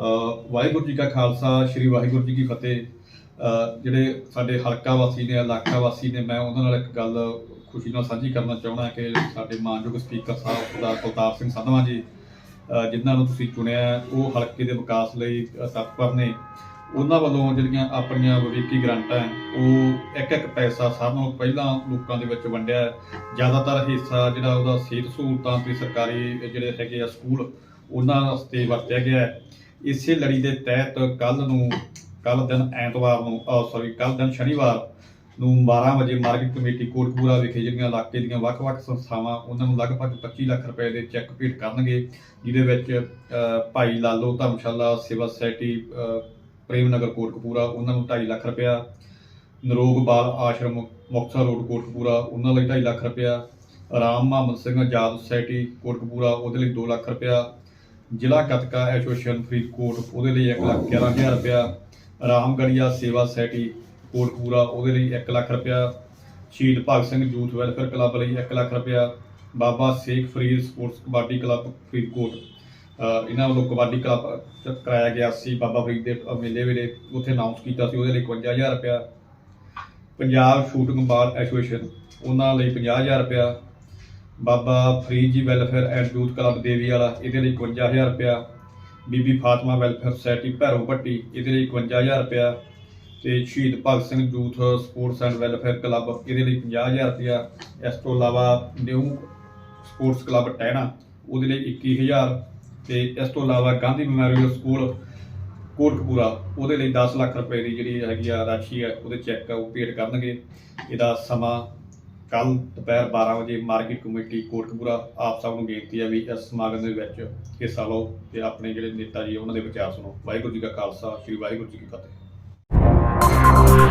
ਵਾਹਿਗੁਰੂ ਜੀ ਕਾ ਖਾਲਸਾ, ਸ੍ਰੀ ਵਾਹਿਗੁਰੂ ਜੀ ਕੀ ਫਤਿਹ। ਜਿਹੜੇ ਸਾਡੇ ਹਲਕਾ ਵਾਸੀ ਨੇ, ਇਲਾਕਾ ਵਾਸੀ ਨੇ, ਮੈਂ ਉਹਨਾਂ ਨਾਲ ਇੱਕ ਗੱਲ ਖੁਸ਼ੀ ਨਾਲ ਸਾਂਝੀ ਕਰਨਾ ਚਾਹੁੰਦਾ ਕਿ ਸਾਡੇ ਮਾਨਯੋਗ ਸਪੀਕਰ ਸਾਹਿਬ, ਸਰਦਾਰ ਕੁਲਤਾਰ ਸਿੰਘ ਸੰਧਵਾ ਜੀ ਜਿਨ੍ਹਾਂ ਨੂੰ ਤੁਸੀਂ ਚੁਣਿਆ, ਉਹ ਹਲਕੇ ਦੇ ਵਿਕਾਸ ਲਈ ਤਤਪਰ ਨੇ। ਉਹਨਾਂ ਵੱਲੋਂ ਜਿਹੜੀਆਂ ਆਪਣੀਆਂ ਵਿਵੇਕੀ ਗ੍ਰਾਂਟਾਂ, ਉਹ ਇੱਕ ਇੱਕ ਪੈਸਾ ਸਭ ਨੂੰ ਪਹਿਲਾਂ ਲੋਕਾਂ ਦੇ ਵਿੱਚ ਵੰਡਿਆ। ਜ਼ਿਆਦਾਤਰ ਹਿੱਸਾ ਜਿਹੜਾ ਉਹਦਾ ਸਿਹਤ ਸਹੂਲਤਾਂ ਤੇ ਸਰਕਾਰੀ ਜਿਹੜੇ ਹੈਗੇ ਆ ਸਕੂਲ, ਉਹਨਾਂ ਵਾਸਤੇ ਵਰਤਿਆ ਗਿਆ। ਇਸੇ ਲੜੀ ਦੇ ਤਹਿਤ ਕੱਲ ਨੂੰ ਕੱਲ ਦਿਨ ਐਤਵਾਰ ਨੂੰ ਸੌਰੀ ਕੱਲ ਦਿਨ ਸ਼ਨੀਵਾਰ ਨੂੰ 12 ਵਜੇ ਮਾਰਕੀਟ ਕਮੇਟੀ ਕੋਟਕਪੂਰਾ ਵਿਖੇ ਜਿਹੜੀਆਂ ਇਲਾਕੇ ਦੀਆਂ ਵੱਖ-ਵੱਖ ਸੰਸਥਾਵਾਂ, ਉਹਨਾਂ ਨੂੰ ਲਗਭਗ 25 ਲੱਖ ਰੁਪਏ ਦੇ ਚੈੱਕ ਭੇਟ ਕਰਨਗੇ, ਜਿਹਦੇ ਵਿੱਚ ਭਾਈ ਲਾਲੋ ਧਰਮਸ਼ਾਲਾ ਸੇਵਾ ਸੋਸਾਇਟੀ ਪ੍ਰੇਮ ਨਗਰ ਕੋਟਕਪੂਰਾ, ਉਹਨਾਂ ਨੂੰ 2.5 ਲੱਖ ਰੁਪਇਆ, ਨਰੋਗ ਬਾਲ ਆਸ਼ਰਮ, ਮੁਕਤਸਰ ਰੋਡ ਕੋਟਕਪੂਰਾ, ਉਹਨਾਂ ਲਈ 2.5 ਲੱਖ ਰੁਪਇਆ, ਰਾਮ ਮੁਹੰਮਦ ਸਿੰਘ ਆਜ਼ਾਦ ਸੋਸਾਇਟੀ ਕੋਟਕਪੂਰਾ, ਉਹਦੇ ਲਈ 2 ਲੱਖ ਰੁਪਇਆ ਜ਼ਿਲ੍ਹਾ ਕਤਕਾ ਐਸੋਸੀਏਸ਼ਨ ਫਰੀਦਕੋਟ, ਉਹਦੇ ਲਈ 1 ਲੱਖ 11000 ਰੁਪਇਆ ਰਾਮਗੜੀਆ ਸੇਵਾ ਸੁਸਾਇਟੀ ਕੋਟਕਪੂਰਾ ਉਹਦੇ ਲਈ 1 ਲੱਖ ਰੁਪਇਆ Shaheed Bhagat Singh youth welfare club ਲਈ 1 ਲੱਖ ਰੁਪਇਆ ਬਾਬਾ ਸ਼ੇਖ ਫਰੀਦ ਸਪੋਰਟਸ ਕਬੱਡੀ ਕਲੱਬ ਫਰੀਦਕੋਟ। ਇਹਨਾਂ ਵੱਲੋਂ ਕਬੱਡੀ ਕਲੱਬ ਚ ਕਰਾਇਆ ਗਿਆ ਸੀ, ਬਾਬਾ ਫਰੀਦ ਦੇ ਮੇਲੇ ਵੇਲੇ ਉੱਥੇ ਅਨਾਉਂਸ ਕੀਤਾ ਸੀ, ਉਹਦੇ ਲਈ 51000 ਰੁਪਇਆ ਪੰਜਾਬ ਸ਼ੂਟਿੰਗ ਬਾਰ ਐਸੋਸੀਏਸ਼ਨ, ਉਹਨਾਂ ਲਈ 50000 ਰੁਪਇਆ Baba Farid ji welfare and youth club Devi Wala, ਇਹਦੇ ਲਈ 51000 ਰੁਪਇਆ। ਬੀਬੀ ਫਾਤਮਾ ਵੈਲਫੇਅਰ ਸੁਸਾਇਟੀ ਭੈਰੋ ਭੱਟੀ, ਇਹਦੇ ਲਈ 51000 ਰੁਪਇਆ। ਤੇ Shaheed Bhagat Singh youth sports and welfare club, ਇਹਦੇ ਲਈ 50000 ਰੁਪਇਆ। ਇਸ ਤੋਂ ਇਲਾਵਾ ਨਿਊ ਸਪੋਰਟਸ ਕਲੱਬ ਟਹਿਣਾ ਉਹਦੇ ਲਈ 21000 ਤੇ ਇਸ ਤੋਂ ਇਲਾਵਾ ਗਾਂਧੀ ਮੈਮੋਰੀਅਲ ਸਕੂਲ ਕੋਟਕਪੂਰਾ, ਉਹਦੇ ਲਈ 10 ਲੱਖ ਰੁਪਏ ਦੀ ਜਿਹੜੀ ਹੈਗੀ ਆ ਰਾਸ਼ੀ ਹੈ, ਉਹਦੇ ਚੈੱਕ ਉਹ ਭੇਟ ਕਰਨਗੇ। ਇਹਦਾ ਸਮਾਂ ਕੱਲ ਦੁਪਹਿਰ 12 ਵਜੇ ਮਾਰਕੀਟ ਕਮੇਟੀ ਕੋਟਕਪੂਰਾ ਆਪ ਸਭ ਨੂੰ ਬੇਨਤੀ ਹੈ ਵੀ ਇਸ ਸਮਾਗਮ ਦੇ ਵਿੱਚ ਹਿੱਸਾ ਲਓ ਤੇ ਆਪਣੇ ਜਿਹੜੇ ਨੇਤਾ ਜੀ, ਉਹਨਾਂ ਦੇ ਵਿਚਾਰ ਸੁਣੋ। ਵਾਹਿਗੁਰੂ ਜੀ ਕਾ ਖਾਲਸਾ, ਸ੍ਰੀ ਵਾਹਿਗੁਰੂ ਜੀ ਕੀ ਫਤਿਹ।